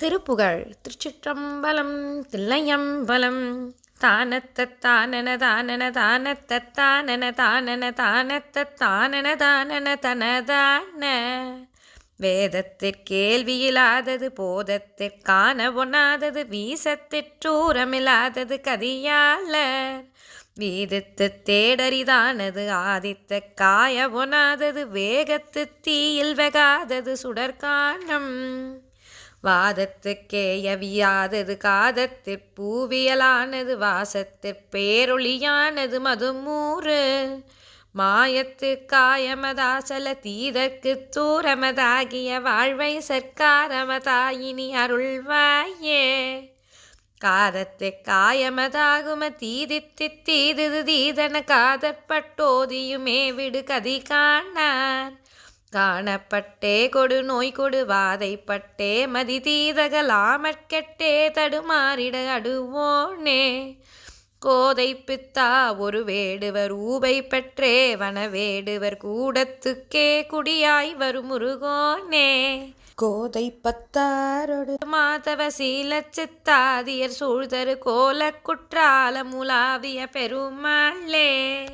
திருப்புகழ். திருச்சிற்றம்பலம் தில்லையம்பலம் தானத்தானன தானன தானத்தானன தானன தானன தானன தனதான. வேதத்திற்கேள்வியில்லாதது போதத்திற்கான ஒண்ணாதது வீசத்திற்றூரமில்லாதது கதியாளர். வீதித்து தேடரிதானது ஆதித்த காய ஒனாதது வேகத்து தீயில் வெகாதது சுடற்கானம் வாதத்துக்கேயவியாதது காதத்திற் பூவியலானது வாசத்திற் பேரொளியானது மதுமூறு. மாயத்து காயமதாசல தீதற்கு தூரமதாகிய வாழ்வை சர்க்காரமதாயினி அருள்வாயே. காதத்து காயமதாகும தீதித்து தீதிது தீதன காதற்பட்டோதியுமே விடு கதி காணார். காணப்பட்டே கொடு நோய் கொடு வாதைப்பட்டே மதி தீதகலாமற்கெட்டே தடுமாறிட அடுவோனே. கோதை பித்தா ஒரு வேடுவர் ஊபை பெற்றே வன வேடுவர் கூடத்துக்கே குடியாய் வரும் முருகோனே. கோதை பத்தாரொடு மாதவ சீல சித்தாதியர் சூழ்தரு கோல குற்றால முலாவிய பெருமாளே.